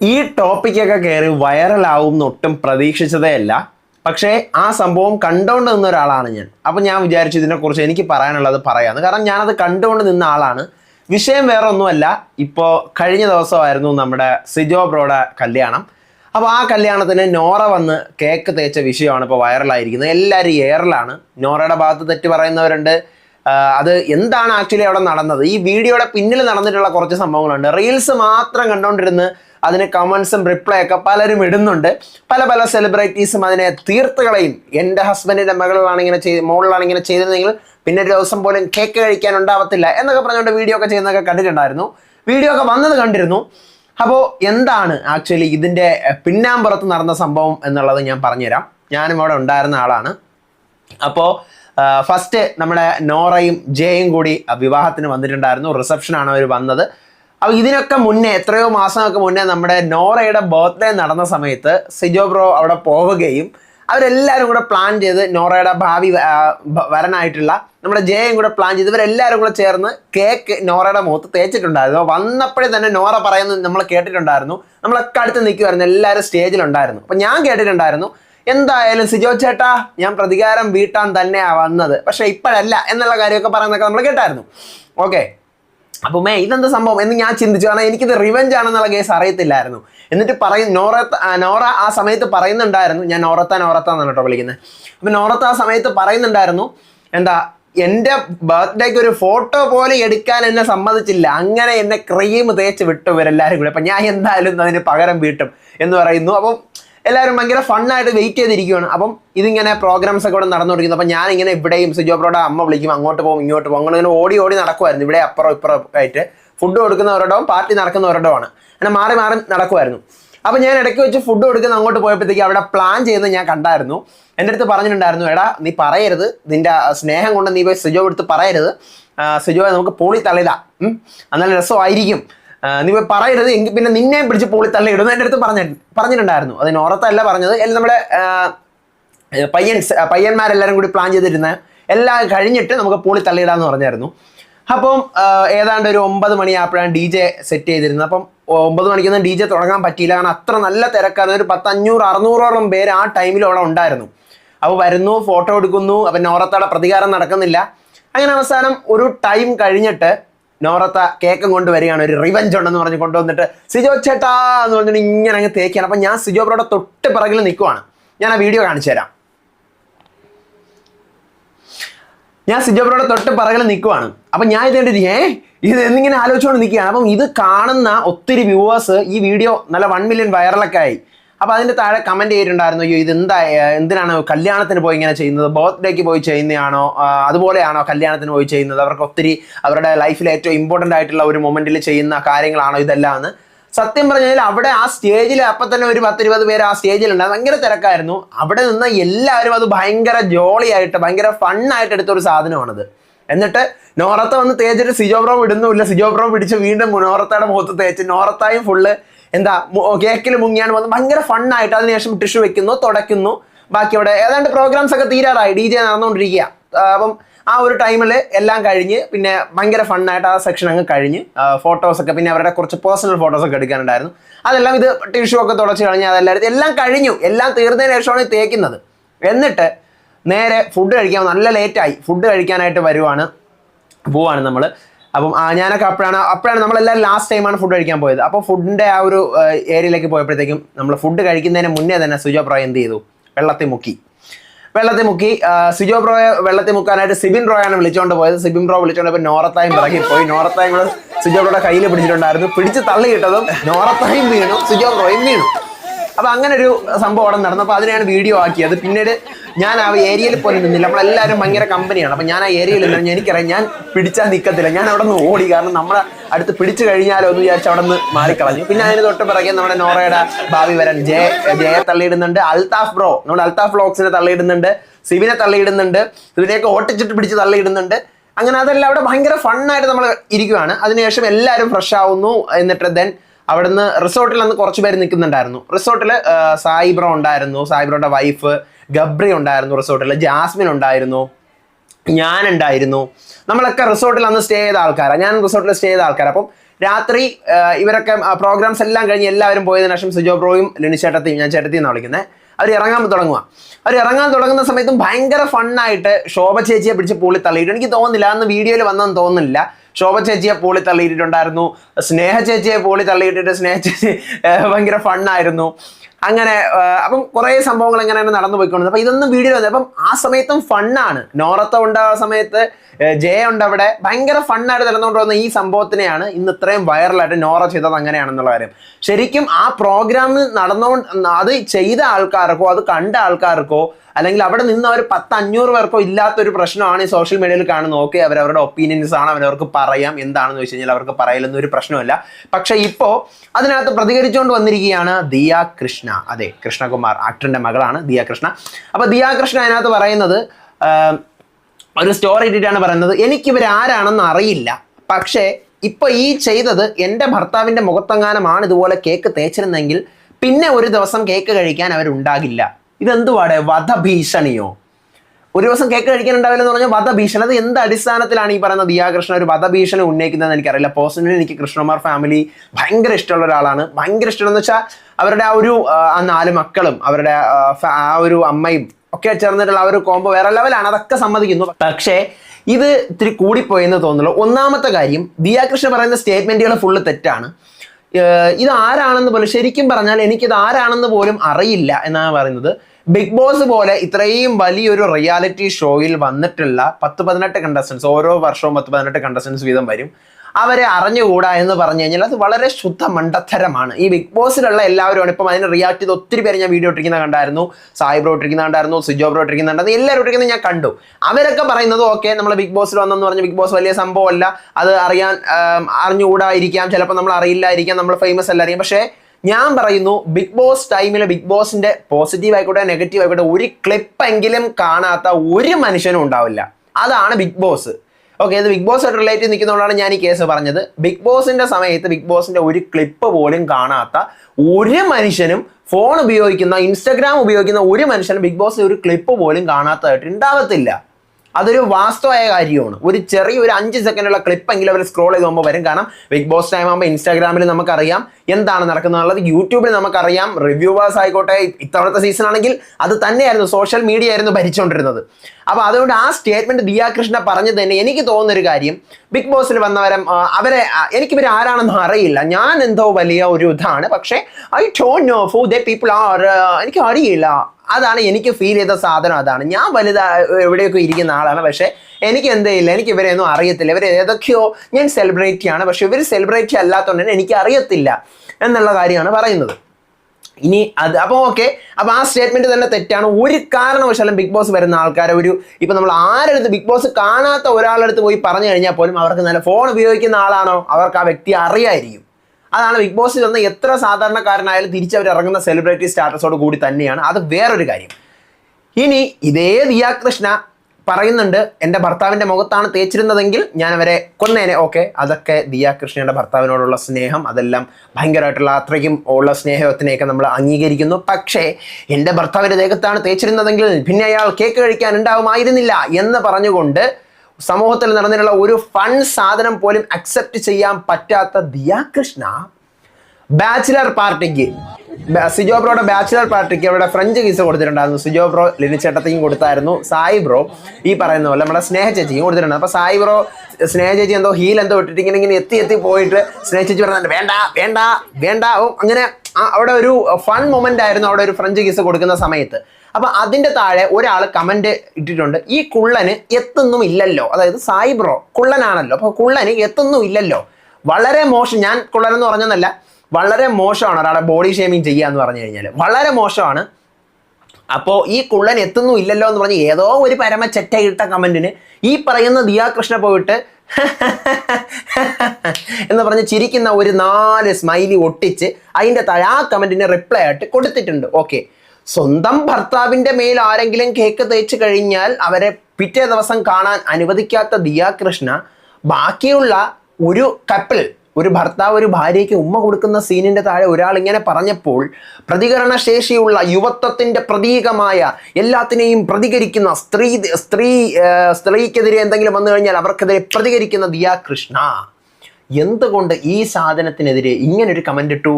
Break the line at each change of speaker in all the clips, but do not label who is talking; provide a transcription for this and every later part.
ഈ ടോപ്പിക്കൊക്കെ കയറി വൈറലാവും എന്നൊട്ടും പ്രതീക്ഷിച്ചതേ അല്ല. പക്ഷേ ആ സംഭവം കണ്ടുകൊണ്ട് നിന്ന ഒരാളാണ് ഞാൻ. അപ്പം ഞാൻ വിചാരിച്ചു ഇതിനെക്കുറിച്ച് എനിക്ക് പറയാനുള്ളത് പറയാമെന്ന് കാരണം ഞാനത് കണ്ടുകൊണ്ട് നിന്ന ആളാണ്. വിഷയം വേറെ ഒന്നുമല്ല ഇപ്പോൾ കഴിഞ്ഞ ദിവസമായിരുന്നു നമ്മുടെ സിജോ ബ്രോയുടെ കല്യാണം. അപ്പോൾ ആ കല്യാണത്തിന് നോറ വന്ന് കേക്ക് തേച്ച വിഷയമാണ് ഇപ്പോൾ വൈറലായിരിക്കുന്നത് എല്ലാവരും എയറിലാണ് നോറയുടെ ഭാഗത്ത് തെറ്റ് പറയുന്നവരുണ്ട്. അത് എന്താണ് ആക്ച്വലി അവിടെ നടന്നത്? ഈ വീഡിയോയുടെ പിന്നിൽ നടന്നിട്ടുള്ള കുറച്ച് സംഭവങ്ങളുണ്ട്. റീൽസ് മാത്രം കണ്ടുകൊണ്ടിരുന്ന് അതിന് കമൻസും റിപ്ലൈ ഒക്കെ പലരും ഇടുന്നുണ്ട്. പല പല സെലിബ്രിറ്റീസും അതിനെ തീർത്ത് കളയും എന്റെ ഹസ്ബൻഡിന്റെ മകളിലാണ് ഇങ്ങനെ ചെയ്ത് മോളിലാണ് ഇങ്ങനെ ചെയ്തിരുന്നെങ്കിൽ പിന്നെ ഒരു ദിവസം പോലും കേക്ക് കഴിക്കാൻ ഉണ്ടാവത്തില്ല എന്നൊക്കെ പറഞ്ഞുകൊണ്ട് വീഡിയോ ഒക്കെ ചെയ്യുന്നതൊക്കെ കണ്ടിട്ടുണ്ടായിരുന്നു. വീഡിയോ ഒക്കെ വന്നത് കണ്ടിരുന്നു. അപ്പോൾ എന്താണ് ആക്ച്വലി ഇതിന്റെ പിന്നാമ്പുറത്ത് നടന്ന സംഭവം എന്നുള്ളത് ഞാൻ പറഞ്ഞുതരാം. ഞാനും അവിടെ ഉണ്ടായിരുന്ന ആളാണ്. അപ്പോൾ ഫസ്റ്റ് നമ്മുടെ നോറയും ജയയും കൂടി വിവാഹത്തിന് വന്നിട്ടുണ്ടായിരുന്നു. റിസപ്ഷനാണ് അവർ വന്നത്. അപ്പോൾ ഇതിനൊക്കെ മുന്നേ എത്രയോ മാസങ്ങൾക്ക് മുന്നേ നമ്മുടെ നോറയുടെ ബർത്ത്ഡേ നടന്ന സമയത്ത് സിജോ ബ്രോ അവിടെ പോവുകയും അവരെല്ലാവരും കൂടെ പ്ലാൻ ചെയ്ത് നോറയുടെ ഭാവി വരനായിട്ടുള്ള നമ്മുടെ ജയയും കൂടെ പ്ലാൻ ചെയ്ത് ഇവരെല്ലാവരും കൂടെ ചേർന്ന് കേക്ക് നോറയുടെ മുഖത്ത് തേച്ചിട്ടുണ്ടായിരുന്നു. വന്നപ്പോഴേ തന്നെ നോറ പറയുന്നത് നമ്മൾ കേട്ടിട്ടുണ്ടായിരുന്നു. നമ്മളൊക്കെ അടുത്ത് നിൽക്കുമായിരുന്നു എല്ലാവരും സ്റ്റേജിലുണ്ടായിരുന്നു. അപ്പം ഞാൻ കേട്ടിട്ടുണ്ടായിരുന്നു. എന്തായാലും സിജോ ചേട്ടാ ഞാൻ പ്രതികാരം വീട്ടാൻ തന്നെയാണ് വന്നത്. പക്ഷേ ഇപ്പോഴല്ല എന്നുള്ള കാര്യമൊക്കെ പറയുന്നതൊക്കെ നമ്മൾ കേട്ടായിരുന്നു. ഓക്കെ. അപ്പോൾ മേ ഇതെന്താ സംഭവം എന്ന് ഞാൻ ചിന്തിച്ചു. കാരണം എനിക്കിത് റിവെഞ്ച് ആണെന്നുള്ള കേസ് അറിയത്തില്ലായിരുന്നു. എന്നിട്ട് പറയും നോറ നോറ ആ സമയത്ത് പറയുന്നുണ്ടായിരുന്നു. ഞാൻ നോറത്ത നോറത്ത എന്നാണ് കേട്ടോ വിളിക്കുന്നത്. അപ്പം നോറത്ത ആ സമയത്ത് പറയുന്നുണ്ടായിരുന്നു എന്താ എന്റെ ബർത്ത്ഡേക്ക് ഒരു ഫോട്ടോ പോലെ എടുക്കാൻ എന്നെ സമ്മതിച്ചില്ല. അങ്ങനെ എന്നെ ക്രീം തേച്ച് വിട്ടു ഇവരെല്ലാവരും കൂടെ. അപ്പം ഞാൻ എന്തായാലും അതിന് പകരം വീട്ടും എന്ന് പറയുന്നു. അപ്പം എല്ലാവരും ഭയങ്കര ഫണ്ണായിട്ട് വെയിറ്റ് ചെയ്തിരിക്കുകയാണ് അപ്പം ഇതിങ്ങനെ പ്രോഗ്രാംസ് ഒക്കെ ഇവിടെ നടന്നുകൊണ്ടിരിക്കുന്നു. അപ്പം ഞാനിങ്ങനെ ഇവിടെയും സുജോപ്രോടെ അമ്മ വിളിക്കും. അങ്ങോട്ട് പോകും ഇങ്ങോട്ട് പോകും. അങ്ങനെ ഇങ്ങനെ ഓടി ഓടി നടക്കുമായിരുന്നു ഇവിടെ അപ്പുറം ഇപ്പുറം ആയിട്ട് ഫുഡ് കൊടുക്കുന്നവരുടവും പാർട്ടി നടക്കുന്നവരുടവുമാണ് അങ്ങനെ മാറി മാറി നടക്കുമായിരുന്നു അപ്പം ഞാൻ ഇടയ്ക്ക് വെച്ച് ഫുഡ് കൊടുക്കുന്ന അങ്ങോട്ട് പോയപ്പോഴത്തേക്ക് അവിടെ പ്ലാൻ ചെയ്യുന്നത് ഞാൻ കണ്ടായിരുന്നു. എന്റെ അടുത്ത് പറഞ്ഞിട്ടുണ്ടായിരുന്നു എടാ നീ പറയരുത്. നിന്റെ സ്നേഹം കൊണ്ട് നീ പോയി സിജോ എടുത്ത് പറയരുത്. ആ, നമുക്ക് പോളി തള്ളിടാം അന്നേരം രസമായിരിക്കും. നീ പറയരുത്. എങ്കിൽ പിന്നെ നിന്നെ പിടിച്ച് പൂളി തള്ളി ഇടുന്നു എന്റെ അടുത്ത് പറഞ്ഞു പറഞ്ഞിട്ടുണ്ടായിരുന്നു. അതിന് ഓറത്തല്ല പറഞ്ഞത്. നമ്മുടെ പയ്യൻ പയ്യന്മാരെല്ലാവരും കൂടി പ്ലാൻ ചെയ്തിരുന്ന എല്ലാം കഴിഞ്ഞിട്ട് നമുക്ക് പൂളി തള്ളിയിടാന്ന് പറഞ്ഞായിരുന്നു. അപ്പം ഏതാണ്ട് ഒരു ഒമ്പത് മണിയായപ്പോഴാണ് ഡി ജെ സെറ്റ് ചെയ്തിരുന്നത്. അപ്പം ഒമ്പത് മണിക്കൊന്നും ഡി ജെ തുടങ്ങാൻ പറ്റിയില്ല. കാരണം അത്ര നല്ല തിരക്കായിരുന്നു ഒരു പത്തഞ്ഞൂറ് അറുന്നൂറോളം പേര് ആ ടൈമിൽ അവിടെ ഉണ്ടായിരുന്നു. അപ്പോൾ വരുന്നു ഫോട്ടോ എടുക്കുന്നു. അപ്പം നോറത്തയുടെ പ്രതികാരം നടക്കുന്നില്ല. അങ്ങനെ അവസാനം ഒരു ടൈം കഴിഞ്ഞിട്ട് നോറത്ത കേക്കും കൊണ്ടുവരികയാണ് ഒരു റിവഞ്ച് ഉണ്ടെന്ന് പറഞ്ഞ് കൊണ്ടുവന്നിട്ട് സിജോ ചേട്ടാ എന്ന് പറഞ്ഞിട്ട് ഇങ്ങനെ അങ്ങ് തേക്കാണ് അപ്പം ഞാൻ സിജോ ബ്രോയുടെ തൊട്ട് പിറകിൽ നിൽക്കുവാണ്. ഞാൻ ആ വീഡിയോ കാണിച്ചു തരാം. ഞാൻ സിജോ ബ്രോയുടെ തൊട്ട് പിറകിൽ നിൽക്കുവാണ്. അപ്പം ഞാൻ ഇത് കണ്ടിട്ട് ഏ ഇത് എന്നിങ്ങനെ ആലോചിച്ചുകൊണ്ട് നിൽക്കുകയാണ്. അപ്പം ഇത് കാണുന്ന ഒത്തിരി വ്യൂവേഴ്സ് ഈ വീഡിയോ നല്ല വൺ മില്യൺ വൈറലൊക്കെ ആയി. അപ്പോൾ അതിന്റെ താഴെ കമന്റ് ചെയ്തിട്ടുണ്ടായിരുന്നു അയ്യോ ഇത് എന്താ എന്തിനാണ് കല്യാണത്തിന് പോയി ഇങ്ങനെ ചെയ്യുന്നത്? ബർത്ത്ഡേക്ക് പോയി ചെയ്യുന്നതാണോ അതുപോലെയാണോ കല്യാണത്തിന് പോയി ചെയ്യുന്നത്? അവർക്ക് ഒത്തിരി അവരുടെ ലൈഫിൽ ഏറ്റവും ഇമ്പോർട്ടന്റ് ആയിട്ടുള്ള ഒരു മൊമെന്റിൽ ചെയ്യുന്ന കാര്യങ്ങളാണോ ഇതെല്ലാം എന്ന് സത്യം പറഞ്ഞാൽ അവിടെ ആ സ്റ്റേജിൽ അപ്പം തന്നെ ഒരു പത്തിരുപത് പേര് ആ സ്റ്റേജിലുണ്ട് ഭയങ്കര തിരക്കായിരുന്നു. അവിടെ നിന്ന് എല്ലാവരും അത് ഭയങ്കര ജോളിയായിട്ട് ഭയങ്കര ഫണ്ണായിട്ട് എടുത്ത ഒരു സാധനമാണത്. എന്നിട്ട് നോറത്ത വന്ന് തേച്ചിട്ട് സിജോബ്രോ വിടുന്നുമില്ല സിജോബ്രോ പിടിച്ച് വീണ്ടും നോറത്തയുടെ മുഖത്ത് തേച്ച് നോറത്തായും ഫുള്ള് എന്താ കേക്കിൽ മുങ്ങിയാണ് വന്ന് ഭയങ്കര ഫണ്ണായിട്ട് അതിനുശേഷം ടിഷ്യൂ വെക്കുന്നു തുടയ്ക്കുന്നു. ബാക്കി അവിടെ ഏതാണ്ട് പ്രോഗ്രാംസ് ഒക്കെ തീരാറായി. ഡി ജെ നടന്നുകൊണ്ടിരിക്കുക. അപ്പം ആ ഒരു ടൈമിൽ എല്ലാം കഴിഞ്ഞ് പിന്നെ ഭയങ്കര ഫണ്ണായിട്ട് ആ സെക്ഷൻ അങ്ങ് കഴിഞ്ഞ് ഫോട്ടോസൊക്കെ പിന്നെ അവരുടെ കുറച്ച് പേഴ്സണൽ ഫോട്ടോസൊക്കെ എടുക്കാനുണ്ടായിരുന്നു. അതെല്ലാം ഇത് ടിഷ്യൂ ഒക്കെ തുടച്ച് കഴിഞ്ഞ് അതെല്ലാം എല്ലാം കഴിഞ്ഞു. എല്ലാം തീർന്നതിന് ശേഷമാണ് തേക്കുന്നത്. എന്നിട്ട് നേരെ ഫുഡ് കഴിക്കാൻ നല്ല ലേറ്റായി ഫുഡ് കഴിക്കാനായിട്ട് വരുവാണ്. പോവാണ് നമ്മൾ അപ്പം ഞാനൊക്കെ അപ്പോഴാണ് അപ്പോഴാണ് നമ്മളെല്ലാവരും ലാസ്റ്റ് ടൈമാണ് ഫുഡ് കഴിക്കാൻ പോയത്. അപ്പോൾ ഫുഡിന്റെ ആ ഒരു ഏരിയയിലേക്ക് പോയപ്പോഴത്തേക്കും നമ്മൾ ഫുഡ് കഴിക്കുന്നതിന് മുന്നേ തന്നെ സുജോ പ്രോ എന്ത് ചെയ്തു? വെള്ളത്തിൽ മുക്കി. വെള്ളത്തിൽ മുക്കി സുജോ ബ്രോയെ വെള്ളത്തിൽ മുക്കാനായിട്ട് സിബിൻ റോയാണ് വിളിച്ചുകൊണ്ട് പോയത്. സിബിൻ റോ വിളിച്ചുകൊണ്ട് പോയി നോറത്തായും പിറകി പോയി. നോറത്തായും കൂടെ സുജോ പ്രോയുടെ കയ്യിൽ പിടിച്ചിട്ടുണ്ടായിരുന്നു. പിടിച്ച് തള്ളി കിട്ടതും നോറത്തായും വീണു സുജോ പ്രോയും വീണു. അപ്പം അങ്ങനെ ഒരു സംഭവം അവിടെ നടന്നു. അപ്പോൾ അതിനെയാണ് വീഡിയോ ആക്കിയത്. പിന്നീട് ഞാൻ ആ ഏരിയയിൽ പോലും നിന്നില്ല. നമ്മളെല്ലാവരും ഭയങ്കര കമ്പനിയാണ്. അപ്പം ഞാൻ ആ ഏരിയയിൽ നിന്നു എനിക്കറിയാം ഞാൻ പിടിച്ചാൽ നിൽക്കത്തില്ല ഞാൻ അവിടെ നിന്ന് ഓടി കാരണം നമ്മളെ അടുത്ത് പിടിച്ചു കഴിഞ്ഞാലോ എന്ന് വിചാരിച്ച് അവിടെ നിന്ന് മാറിക്കളഞ്ഞു. പിന്നെ അതിന് തൊട്ട് പിറകെ നമ്മുടെ നോറയുടെ ഭാവി വരൻ ജയ ജയെ തള്ളിയിടുന്നുണ്ട്. അൽതാഫ് ബ്രോ നമ്മുടെ അൽതാഫ് ബ്ലോക്സിനെ തള്ളിയിടുന്നുണ്ട്. സിബിനെ തള്ളിയിടുന്നുണ്ട്. ഇതിനെയൊക്കെ ഓട്ടിച്ചിട്ട് പിടിച്ച് തള്ളിയിടുന്നുണ്ട്. അങ്ങനെ അതെല്ലാം അവിടെ ഭയങ്കര ഫണ്ണായിട്ട് നമ്മൾ ഇരിക്കുവാണ്. അതിനുശേഷം എല്ലാവരും ഫ്രഷ് ആവുന്നു. എന്നിട്ട് ദെൻ അവിടുന്ന് റിസോർട്ടിൽ അന്ന് കുറച്ച് പേര് നിൽക്കുന്നുണ്ടായിരുന്നു. റിസോർട്ടിൽ സായിബ്രോ ഉണ്ടായിരുന്നു. സായിബ്രോയുടെ വൈഫ് ഗബ്രി ഉണ്ടായിരുന്നു റിസോർട്ടിൽ ജാസ്മിൻ ഉണ്ടായിരുന്നു. ഞാൻ ഉണ്ടായിരുന്നു. നമ്മളൊക്കെ റിസോർട്ടിൽ അന്ന് സ്റ്റേ ചെയ്ത ആൾക്കാരാണ് ഞാൻ റിസോർട്ടിൽ സ്റ്റേ ചെയ്ത ആൾക്കാരാണ് അപ്പം രാത്രി ഇവരൊക്കെ പ്രോഗ്രാംസ് എല്ലാം കഴിഞ്ഞ് എല്ലാവരും പോയതിനു ശേഷം സുജോ ബ്രോയും ലിനി ചേട്ടത്തെയും ഞാൻ ചേട്ടത്തി എന്നാണ് വിളിക്കുന്നത് അവർ ഇറങ്ങാൻ തുടങ്ങുക അവർ ഇറങ്ങാൻ തുടങ്ങുന്ന സമയത്തും ഭയങ്കര ഫണ്ണായിട്ട് ശോഭ ചേച്ചിയെ പിടിച്ച് പൂളി തള്ളിയിട്ട് എനിക്ക് തോന്നുന്നില്ല അന്ന് വീഡിയോയിൽ വന്നെന്ന് തോന്നുന്നില്ല. ശോഭ ചേച്ചിയെ പോളി തള്ളിയിട്ടുണ്ടായിരുന്നു സ്നേഹ ചേച്ചിയെ പോളി തള്ളിയിട്ടിട്ട് സ്നേഹ ചേച്ചി ഭയങ്കര ഫണ്ണായിരുന്നു. അങ്ങനെ അപ്പം കുറേ സംഭവങ്ങൾ എങ്ങനെ നടന്നു പോയിക്കൊണ്ടു അപ്പം ഇതൊന്നും വീഡിയോ വന്നത് അപ്പം ആ സമയത്തും ഫണ്ണാണ്. നോറത്ത ഉണ്ട് ആ സമയത്ത് ജയ ഉണ്ട് അവിടെ. ഭയങ്കര ഫണ്ണായിട്ട് നടന്നുകൊണ്ട് വന്ന ഈ സംഭവത്തിനെയാണ് ഇന്ന് ഇത്രയും വൈറലായിട്ട് നോറ ചെയ്തത് അങ്ങനെയാണെന്നുള്ള കാര്യം. ശരിക്കും ആ പ്രോഗ്രാമിൽ നടന്നുകൊണ്ട് അത് ചെയ്ത ആൾക്കാർക്കോ അത് കണ്ട ആൾക്കാർക്കോ അല്ലെങ്കിൽ അവിടെ നിന്ന് അവർ പത്ത് അഞ്ഞൂറ് പേർക്കോ ഇല്ലാത്തൊരു പ്രശ്നമാണ് ഈ സോഷ്യൽ മീഡിയയിൽ കാണുന്നത്. ഓക്കെ അവരുടെ ഒപ്പീനിയൻസ് ആണ് അവരവർക്ക് പറയാം എന്താണെന്ന് വെച്ച് കഴിഞ്ഞാൽ അവർക്ക് പറയലൊന്നും ഒരു പ്രശ്നമല്ല പക്ഷേ ഇപ്പോൾ അതിനകത്ത് പ്രതികരിച്ചുകൊണ്ട് വന്നിരിക്കുകയാണ് ദിയ കൃഷ്ണ. അതെ കൃഷ്ണകുമാർ ആക്ടറിന്റെ മകളാണ് ദിയ കൃഷ്ണ. അപ്പോൾ ദിയ കൃഷ്ണ അതിനകത്ത് പറയുന്നത് ഒരു സ്റ്റോറി ഇട്ടിട്ടാണ് പറയുന്നത് എനിക്കിവർ ആരാണെന്ന് അറിയില്ല. പക്ഷേ ഇപ്പൊ ഈ ചെയ്തത് എന്റെ ഭർത്താവിന്റെ മുഖത്തെങ്ങാനമാണ് ഇതുപോലെ കേക്ക് തേച്ചിരുന്നെങ്കിൽ പിന്നെ ഒരു ദിവസം കേക്ക് കഴിക്കാൻ അവരുണ്ടാകില്ല. ഇതെന്തുവാടെ വധഭീഷണിയോ? ഒരു ദിവസം കേക്ക് കഴിക്കാനുണ്ടാവില്ല എന്ന് പറഞ്ഞാൽ വധഭീഷണി. അത് എന്ത് അടിസ്ഥാനത്തിലാണ് ഈ പറയുന്ന ദിയാകൃഷ്ണൻ ഒരു വധഭീഷണി ഉന്നയിക്കുന്നതെന്ന് എനിക്കറിയില്ല. പേഴ്സണലി എനിക്ക് കൃഷ്ണകുമാർ ഫാമിലി ഭയങ്കര ഇഷ്ടമുള്ള ഒരാളാണ്. ഭയങ്കര ഇഷ്ടമെന്ന് വെച്ചാൽ അവരുടെ ആ ഒരു ആ, നാല് മക്കളും അവരുടെ ആ, ഒരു അമ്മയും ഒക്കെ ചേർന്നിട്ടുള്ള ആ ഒരു കോംബോ വേറെ ലെവലാണ് അതൊക്കെ സമ്മതിക്കുന്നു. പക്ഷേ ഇത് ഇത്തിരി കൂടിപ്പോയെന്ന് തോന്നുന്നുള്ളൂ. ഒന്നാമത്തെ കാര്യം ദിയാകൃഷ്ണ പറയുന്ന സ്റ്റേറ്റ്മെന്റുകൾ ഫുള്ള് തെറ്റാണ്. ഇത് ആരാണെന്ന് പോലും ശരിക്കും പറഞ്ഞാൽ എനിക്കിത് ആരാണെന്ന് പോലും അറിയില്ല എന്നാണ് പറയുന്നത്. ബിഗ് ബോസ് പോലെ ഇത്രയും വലിയൊരു റിയാലിറ്റി ഷോയിൽ വന്നിട്ടുള്ള പത്ത് പതിനെട്ട് കണ്ടസ്റ്റൻസ് ഓരോ വർഷവും പത്ത് പതിനെട്ട് കണ്ടസ്റ്റൻസ് വീതം വരും. അവരെ അറിഞ്ഞുകൂടാ എന്ന് പറഞ്ഞു കഴിഞ്ഞാൽ അത് വളരെ ശുദ്ധ മണ്ടത്തരമാണ്. ഈ ബിഗ് ബോസിലുള്ള എല്ലാവരും ഇപ്പം അതിന് റിയാക്ട് ചെയ്ത് ഒത്തിരി പേര് ഞാൻ വീഡിയോ ഇട്ടിരിക്കുന്ന കണ്ടായിരുന്നു. സായി ബ്രോ ഇട്ടിരിക്കുന്ന കണ്ടായിരുന്നു സിജോ ബ്രോ ഇട്ടിരിക്കുന്നുണ്ടായിരുന്നു എല്ലാവരും ഇട്ടിരിക്കുന്നത് ഞാൻ കണ്ടു. അവരൊക്കെ പറയുന്നത് ഓക്കെ നമ്മൾ ബിഗ് ബോസിൽ വന്നെന്ന് പറഞ്ഞ് ബിഗ് ബോസ് വലിയ സംഭവമല്ല. അത് അറിയാൻ അറിഞ്ഞുകൂടാ അറിഞ്ഞുകൂടായിരിക്കാം. ചിലപ്പോൾ നമ്മൾ അറിയില്ലായിരിക്കാം. നമ്മൾ ഫേമസ് അല്ല അറിയാം. പക്ഷേ ഞാൻ പറയുന്നു ബിഗ് ബോസ് ടൈമിൽ ബിഗ് ബോസിന്റെ പോസിറ്റീവ് ആയിക്കോട്ടെ നെഗറ്റീവ് ആയിക്കോട്ടെ ഒരു ക്ലിപ്പെങ്കിലും കാണാത്ത ഒരു മനുഷ്യനും ഉണ്ടാവില്ല. അതാണ് ബിഗ് ബോസ് ഓക്കെ ഇത് ബിഗ് ബോസ് റിലേറ്റ് നിൽക്കുന്നതുകൊണ്ടാണ് ഞാൻ ഈ കേസ് പറഞ്ഞത്. ബിഗ് ബോസിന്റെ സമയത്ത് ബിഗ് ബോസിന്റെ ഒരു ക്ലിപ്പ് പോലും കാണാത്ത ഒരു മനുഷ്യനും ഫോൺ ഉപയോഗിക്കുന്ന ഇൻസ്റ്റഗ്രാം ഉപയോഗിക്കുന്ന ഒരു മനുഷ്യനും ബിഗ് ബോസിൽ ഒരു ക്ലിപ്പ് പോലും കാണാത്തതായിട്ട് ഉണ്ടാവത്തില്ല. അതൊരു വാസ്തവമായ കാര്യമാണ്. ഒരു ചെറിയ ഒരു അഞ്ച് സെക്കൻഡുള്ള ക്ലിപ്പെങ്കിലും അവർ സ്ക്രോൾ ചെയ്ത് പോകുമ്പോൾ വരും. കാരണം ബിഗ് ബോസ് ടൈം ആകുമ്പോൾ ഇൻസ്റ്റാഗ്രാമിൽ നമുക്കറിയാം എന്താണ് നടക്കുന്നത് യൂട്യൂബിൽ നമുക്കറിയാം. റിവ്യൂവേഴ്സ് ആയിക്കോട്ടെ ഇത്തവണത്തെ സീസൺ ആണെങ്കിൽ അത് തന്നെയായിരുന്നു സോഷ്യൽ മീഡിയ ആയിരുന്നു ഭരിച്ചുകൊണ്ടിരുന്നത് അപ്പോൾ അതുകൊണ്ട് ആ സ്റ്റേറ്റ്മെന്റ് ദിയാകൃഷ്ണ പറഞ്ഞത് തന്നെ എനിക്ക് തോന്നുന്ന ഒരു കാര്യം ബിഗ് ബോസിൽ വന്നവരം അവരെ എനിക്ക് എനിക്കിവർ ആരാണെന്ന് അറിയില്ല. ഞാൻ എന്തോ വലിയ ഒരു ഇതാണ്. പക്ഷേ I don't know for the people are എനിക്ക് അറിയില്ല. അതാണ് എനിക്ക് ഫീൽ ചെയ്ത സാധനം അതാണ്. ഞാൻ വലുതാ എവിടെയൊക്കെ ഇരിക്കുന്ന ആളാണ്. പക്ഷേ എനിക്ക് എന്തേയില്ല എനിക്ക് ഇവരെയൊന്നും അറിയത്തില്ല. ഇവർ ഏതൊക്കെയോ ഞാൻ സെലിബ്രിറ്റി ആണ്. പക്ഷെ ഇവർ സെലിബ്രിറ്റി അല്ലാത്തതുകൊണ്ട് എനിക്ക് അറിയത്തില്ല. എന്നുള്ള കാര്യമാണ് പറയുന്നത്. ഇനി അത് അപ്പോൾ ഓക്കെ അപ്പോൾ ആ സ്റ്റേറ്റ്മെന്റ് തന്നെ തെറ്റാണ്. ഒരു കാരണവശാലും ബിഗ് ബോസ് വരുന്ന ആൾക്കാരെ ഒരു ഇപ്പോൾ നമ്മൾ ആരെടുത്ത് ബിഗ് ബോസ് കാണാത്ത ഒരാളെടുത്ത് പോയി പറഞ്ഞു കഴിഞ്ഞാൽ പോലും അവർക്ക് നല്ല ഫോൺ ഉപയോഗിക്കുന്ന ആളാണോ? അവർക്ക് ആ വ്യക്തി അറിയായിരിക്കും. അതാണ് ബിഗ് ബോസ് വന്ന എത്ര സാധാരണക്കാരനായാലും തിരിച്ചവർ ഇറങ്ങുന്ന സെലിബ്രിറ്റി സ്റ്റാറ്റസോട് കൂടി തന്നെയാണ്. അത് വേറൊരു കാര്യം. ഇനി ഇതേ ദിയാകൃഷ്ണ പറയുന്നുണ്ട് എന്റെ ഭർത്താവിന്റെ മുഖത്താണ് തേച്ചിരുന്നതെങ്കിൽ ഞാൻ അവരെ കൊന്നേനെ. ഓക്കെ അതൊക്കെ ദിയാകൃഷ്ണയുടെ ഭർത്താവിനോടുള്ള സ്നേഹം. അതെല്ലാം ഭയങ്കരമായിട്ടുള്ള അത്രയ്ക്കും ഉള്ള സ്നേഹത്തിനെയൊക്കെ നമ്മൾ അംഗീകരിക്കുന്നു. പക്ഷേ എന്റെ ഭർത്താവിന്റെ ദേഹത്താണ് തേച്ചിരുന്നതെങ്കിൽ പിന്നെ അയാൾ കേക്ക് കഴിക്കാൻ ഉണ്ടാവുമായിരുന്നില്ല എന്ന് പറഞ്ഞുകൊണ്ട് സമൂഹത്തിൽ നടന്നിട്ടുള്ള ഒരു ഫൺ സാധനം പോലും അക്സെപ്റ്റ് ചെയ്യാൻ പറ്റാത്ത ദിയാകൃഷ്ണ ബാച്ചിലർ പാർട്ടിക്ക് സിജോ ബ്രോയുടെ ബാച്ചിലർ പാർട്ടിക്ക് അവിടെ ഫ്രഞ്ച് കീസ് കൊടുത്തിട്ടുണ്ടായിരുന്നു. സിജോ ബ്രോ ലിനി ചേട്ടത്തേക്കും കൊടുത്തായിരുന്നു. സായി ബ്രോ ഈ പറയുന്ന പോലെ നമ്മുടെ സ്നേഹ ചേച്ചിക്കും കൊടുത്തിട്ടുണ്ട്. അപ്പോൾ സായി ബ്രോ സ്നേഹ ചേച്ചി എന്തോ ഹീൽ എന്തോ ഇട്ടിട്ട് ഇങ്ങനെ ഇങ്ങനെ എത്തി എത്തി പോയിട്ട് സ്നേഹ ചേച്ചി പറഞ്ഞിട്ട് വേണ്ട വേണ്ട വേണ്ട. ഓ അങ്ങനെ അവിടെ ഒരു ഫൺ മൊമെന്റ് ആയിരുന്നു അവിടെ ഒരു ഫ്രഞ്ച് കീസ് കൊടുക്കുന്ന സമയത്ത്. അപ്പൊ അതിന്റെ താഴെ ഒരാൾ കമന്റ് ഇട്ടിട്ടുണ്ട് ഈ കുള്ളന് എത്തൊന്നും ഇല്ലല്ലോ. അതായത് സായി ബ്രോ കുള്ളനാണല്ലോ. അപ്പൊ കുള്ളന് എത്തൊന്നും ഇല്ലല്ലോ. വളരെ മോശം. ഞാൻ കുള്ളനെന്ന് പറഞ്ഞതല്ല. വളരെ മോശമാണ് ഒരാളെ ബോഡി ഷേമിങ് ചെയ്യുക എന്ന് പറഞ്ഞു കഴിഞ്ഞാൽ വളരെ മോശമാണ്. അപ്പോൾ ഈ കുള്ളൻ എത്തുന്നു ഇല്ലല്ലോ എന്ന് പറഞ്ഞ് ഏതോ ഒരു പരമ ചെറ്റ ഇട്ട കമന്റിന് ഈ പറയുന്ന ദിയാകൃഷ്ണ പോയിട്ട് എന്ന് പറഞ്ഞ് ചിരിക്കുന്ന ഒരു നാല് സ്മൈലി ഒട്ടിച്ച് അതിന്റെ താഴെ ആ കമന്റിന് റിപ്ലൈ ആയിട്ട് കൊടുത്തിട്ടുണ്ട്. ഓക്കെ സ്വന്തം ഭർത്താവിന്റെ മേൽ ആരെങ്കിലും കേക്ക് തേച്ച് കഴിഞ്ഞാൽ അവരെ പിറ്റേ ദിവസം കാണാൻ അനുവദിക്കാത്ത ദിയാകൃഷ്ണ ബാക്കിയുള്ള ഒരു കപ്പിൾ ഒരു ഭർത്താവ് ഒരു ഭാര്യയ്ക്ക് ഉമ്മ കൊടുക്കുന്ന സീനിന്റെ താഴെ ഒരാൾ ഇങ്ങനെ പറഞ്ഞപ്പോൾ പ്രതികരണശേഷിയുള്ള യുവത്വത്തിന്റെ പ്രതീകമായ എല്ലാത്തിനെയും പ്രതികരിക്കുന്ന സ്ത്രീ സ്ത്രീ സ്ത്രീക്കെതിരെ എന്തെങ്കിലും വന്നു കഴിഞ്ഞാൽ അവർക്കെതിരെ പ്രതികരിക്കുന്ന ദിയാ കൃഷ്ണ. എന്തുകൊണ്ട് ഈ സാധനത്തിനെതിരെ ഇങ്ങനെ ഒരു കമന്റ് ഇട്ടു?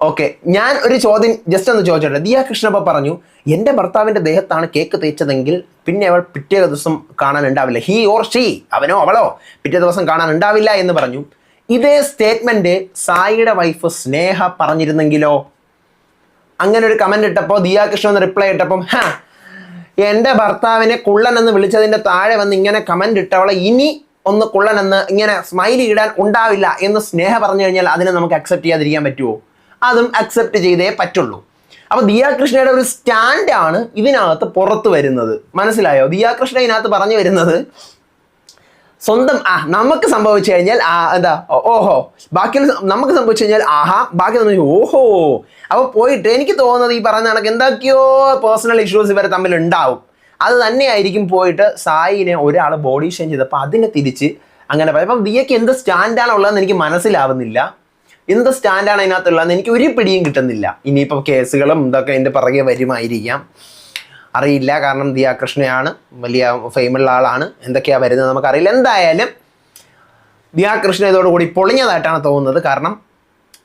ഓക്കെ ഞാൻ ഒരു ചോദ്യം ജസ്റ്റ് ഒന്ന് ചോദിച്ചോട്ടെ. ദിയ കൃഷ്ണപ്പ പറഞ്ഞു എന്റെ ഭർത്താവിന്റെ ദേഹത്താണ് കേക്ക് തേച്ചതെങ്കിൽ പിന്നെ അവൾ പിറ്റേ ദിവസം കാണാൻ ഉണ്ടാവില്ല ഹി ഓർ ഷീ അവനോ അവളോ പിറ്റേ ദിവസം കാണാൻ ഉണ്ടാവില്ല എന്ന് പറഞ്ഞു. ഇതേ സ്റ്റേറ്റ്മെന്റ് സായിയുടെ വൈഫ് സ്നേഹ പറഞ്ഞിരുന്നെങ്കിലോ? അങ്ങനെ ഒരു കമന്റ് ഇട്ടപ്പോൾ ദിയാകൃഷ്ണൻ കൃഷ്ണ റിപ്ലൈ ഇട്ടപ്പം ഹാ എന്റെ ഭർത്താവിനെ കുള്ളൻ എന്ന് വിളിച്ചതിന്റെ താഴെ വന്ന് ഇങ്ങനെ കമന്റ് ഇട്ടവളെ ഇനി ഒന്ന് കുള്ളൻ എന്ന് ഇങ്ങനെ സ്മൈലി ഇടാൻ ഉണ്ടാവില്ല എന്ന് സ്നേഹ പറഞ്ഞു കഴിഞ്ഞാൽ അതിനെ നമുക്ക് അക്സെപ്റ്റ് ചെയ്യാതിരിക്കാൻ പറ്റുമോ അതും അക്സെപ്റ്റ് ചെയ്തേ പറ്റുള്ളൂ. അപ്പൊ ദിയാകൃഷ്ണയുടെ ഒരു സ്റ്റാൻഡാണ് ഇതിനകത്ത് പുറത്തു വരുന്നത്. മനസ്സിലായോ? ദിയാകൃഷ്ണ ഇതിനകത്ത് പറഞ്ഞു വരുന്നത് സ്വന്തം ആ നമുക്ക് സംഭവിച്ചു കഴിഞ്ഞാൽ ആ എന്താ ഓഹോ ബാക്കി നമുക്ക് സംഭവിച്ചു കഴിഞ്ഞാൽ ആഹാ ബാക്കി ഓഹോ. അപ്പൊ പോയിട്ട് എനിക്ക് തോന്നുന്നത് ഈ പറഞ്ഞ കണക്ക് എന്തൊക്കെയോ പേഴ്സണൽ ഇഷ്യൂസ് ഇവരെ തമ്മിൽ ഉണ്ടാവും. അത് തന്നെയായിരിക്കും പോയിട്ട് സായിനെ ഒരാൾ ബോഡി ഷെയിൻ ചെയ്തപ്പോൾ അതിനെ തിരിച്ച് അങ്ങനെ പറയും. അപ്പം ദിയക്ക് എന്ത് സ്റ്റാൻഡാണ് ഉള്ളതെന്ന് എനിക്ക് മനസ്സിലാവുന്നില്ല. എന്ത് സ്റ്റാൻഡാണ് അതിനകത്തുള്ളതെന്ന് എനിക്ക് ഒരു പിടിയും കിട്ടുന്നില്ല. ഇനിയിപ്പോൾ കേസുകളും ഇതൊക്കെ എന്റെ പിറകെ വരുമായിരിക്കാം. അറിയില്ല. കാരണം ദിയ കൃഷ്ണയാണ്. വലിയ ഫെയിമുള്ള ആളാണ്. എന്തൊക്കെയാണ് വരുന്നത് നമുക്കറിയില്ല. എന്തായാലും ദിയ കൃഷ്ണ ഇതോടുകൂടി പൊളിഞ്ഞതായിട്ടാണ് തോന്നുന്നത്. കാരണം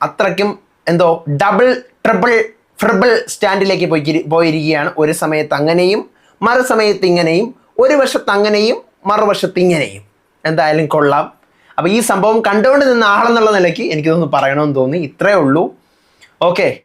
അത്രയ്ക്കും എന്തോ ഡബിൾ ട്രിപ്പിൾ ട്രിപ്പിൾ സ്റ്റാൻഡിലേക്ക് പോയി പോയിരിക്കുകയാണ്. ഒരു സമയത്ത് അങ്ങനെയും മറുസമയത്ത് ഇങ്ങനെയും ഒരു വശത്ത് അങ്ങനെയും മറുവശത്ത് ഇങ്ങനെയും. എന്തായാലും കൊള്ളാം. അപ്പോൾ ഈ സംഭവം കണ്ടുകൊണ്ട് നിന്ന ആളെന്നുള്ള നിലയ്ക്ക് എനിക്കിതൊന്ന് പറയണമെന്ന് തോന്നി. ഇത്രയേ ഉള്ളൂ. ഓക്കെ.